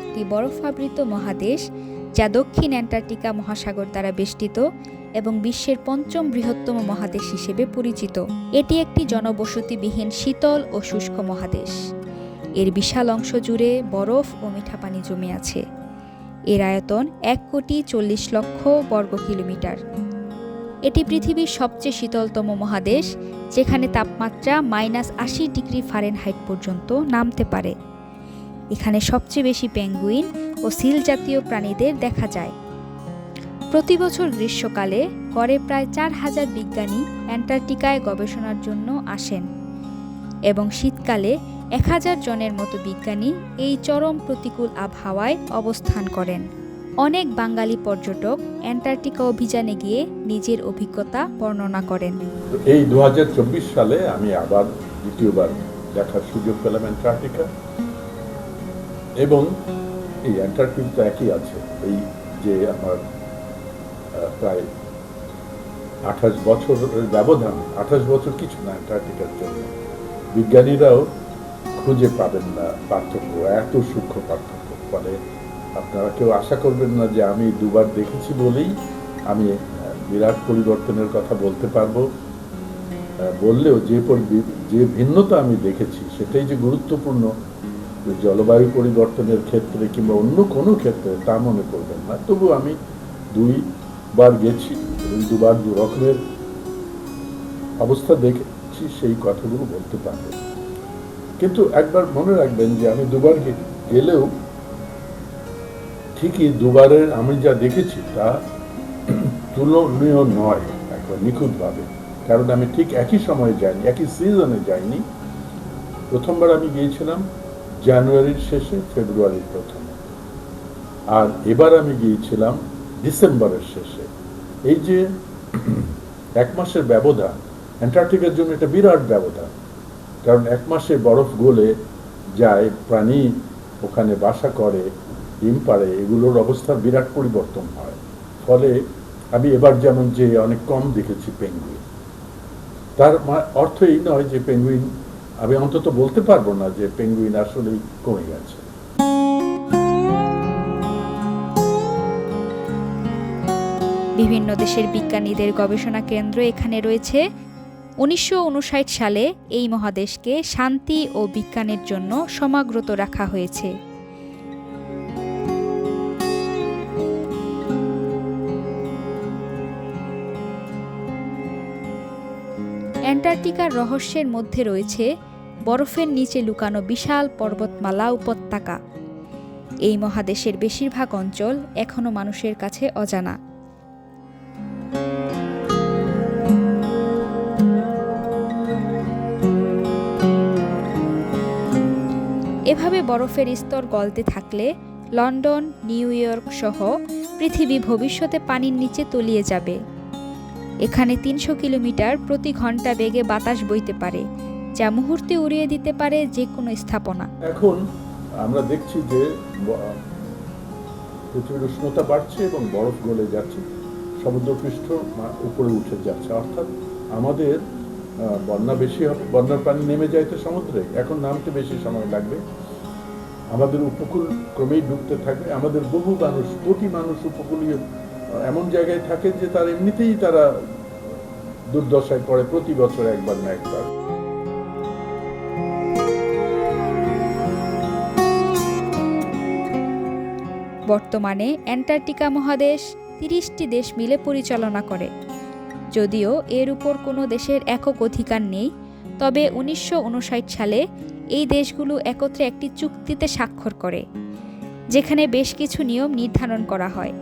একটি বরফাবৃত মহাদেশ যা দক্ষিণ অ্যান্টার্কটিকা মহাসাগর দ্বারা বেষ্টিত এবং বিশ্বের পঞ্চম বৃহত্তম মহাদেশ হিসেবে পরিচিত। এটি একটি জনবসতিবিহীন শীতল ও শুষ্ক মহাদেশ। এর বিশাল অংশ জুড়ে বরফ ও মিঠা পানি জমে আছে। এর আয়তন এক কোটি চল্লিশ লক্ষ বর্গ কিলোমিটার। এটি পৃথিবীর সবচেয়ে শীতলতম মহাদেশ, যেখানে তাপমাত্রা মাইনাস আশি ডিগ্রি ফারেনহাইট পর্যন্ত নামতে পারে। এখানে সবচেয়ে বেশি পেঙ্গুইন ও সিল জাতীয় প্রাণীদের দেখা যায়। প্রতি বছর গ্রীষ্মকালে গড়ে প্রায় চার হাজার বিজ্ঞানী অ্যান্টার্কটিকায় গবেষণার জন্য আসেন এবং শীতকালে এক হাজার জনের মতো বিজ্ঞানী এই চরম প্রতিকূল আবহাওয়ায় অবস্থান করেন। অনেক বাঙালি পর্যটক অ্যান্টার্কটিকা অভিযানে গিয়ে নিজের অভিজ্ঞতা বর্ণনা করেন। এই দু হাজার চব্বিশ সালে আমি আবার দ্বিতীয়বার দেখার সুযোগ পেলাম অ্যান্টার্কটিকা। এবং এই অ্যান্টার্কটিক তো একই আছে। এই যে আমার প্রায় আঠাশ বছরের ব্যবধান, আঠাশ বছর কিছু না অ্যান্টার্কটিকার জন্য। বিজ্ঞানীরাও খুঁজে পাবেন না পার্থক্য, এত সূক্ষ্ম পার্থক্য। ফলে আপনারা কেউ আশা করবেন না যে আমি দুবার দেখেছি বলেই আমি বিরাট পরিবর্তনের কথা বলতে পারব। বললেও যে যে ভিন্নতা আমি দেখেছি, সেটাই যে গুরুত্বপূর্ণ জলবায়ু পরিবর্তনের ক্ষেত্রে কিংবা অন্য কোনো ক্ষেত্রে তা মনে করবেন না। তবু আমি দুইবার গেছি এবং দুবার দু রকমের অবস্থা দেখেছি, সেই কথাগুলো বলতে পারব। কিন্তু একবার মনে রাখবেন যে আমি দুবার গেলেও ঠিকই দুবারের আমি যা দেখেছি তা তুলনীয় নয়, একবার নিখুঁতভাবে। কারণ আমি ঠিক একই সময়ে যাইনি, একই সিজনে যাইনি। প্রথমবার আমি গিয়েছিলাম জানুয়ারির শেষে ফেব্রুয়ারির প্রথমে। আর এবার আমি গিয়েছিলাম ডিসেম্বরের শেষে। এই যে এক মাসের ব্যবধান, অ্যান্টার্কটিকার জন্য এটা বিরাট ব্যবধান। কারণ এক মাসে বরফ গলে যায়, প্রাণী ওখানে বাসা করে ডিম পাড়ে এগুলোর অবস্থার বিরাট পরিবর্তন হয়। ফলে আমি এবার যেমন যে অনেক কম দেখেছি পেঙ্গুইন। তার অর্থ এই নয় যে পেঙ্গুইন আমি অন্তত বলতে পারব না যে পেঙ্গুইন আসলেই কমে গেছে। বিভিন্ন দেশের বিজ্ঞানীদের গবেষণা কেন্দ্র এখানে রয়েছে। উনিশশো উনষাট সালে এই মহাদেশকে শান্তি ও বিজ্ঞানের জন্য সমাগ্রত রাখা হয়েছে। অ্যান্টার্কটিকার রহস্যের মধ্যে রয়েছে বরফের নিচে লুকানো বিশাল পর্বতমালা উপত্যকা। এই মহাদেশের বেশিরভাগ অঞ্চল এখনও মানুষের কাছে অজানা। এভাবে বরফের স্তর গলতে থাকলে লন্ডন, নিউ ইয়র্ক সহ পৃথিবী ভবিষ্যতে পানির নিচে তলিয়ে যাবে। এখানে তিনশো কিলোমিটার প্রতি ঘণ্টা বেগে বাতাস বইতে পারে, যা মুহূর্তে উড়িয়ে দিতে পারে যে কোনো স্থাপনা। এখন আমরা দেখছি যে পৃথিবীর উষ্ণতা বাড়ছে এবং বরফ গলে যাচ্ছে, সমুদ্রপৃষ্ঠ উপরে উঠে যাচ্ছে। অর্থাৎ আমাদের বন্যা বেশি হবে, বন্যার পানি নেমে যায় তো সমুদ্রে, এখন নামতে বেশি সময় লাগবে। আমাদের উপকূল ক্রমেই ডুবতে থাকবে, আমাদের বহু মানুষ, কোটি মানুষ উপকূলীয় এমন জায়গায় থাকে যে তার এমনিতেই তারা দুর্দশায় পড়ে প্রতি বছর একবার না একবার। বর্তমানে অ্যান্টার্কটিকা মহাদেশ তিরিশটি দেশ মিলে পরিচালনা করে। যদিও এর উপর কোনো দেশের একক অধিকার নেই, তবে উনিশশো উনষাট সালে এই দেশগুলো একত্রে একটি চুক্তিতে স্বাক্ষর করে, যেখানে বেশ কিছু নিয়ম নির্ধারণ করা হয়।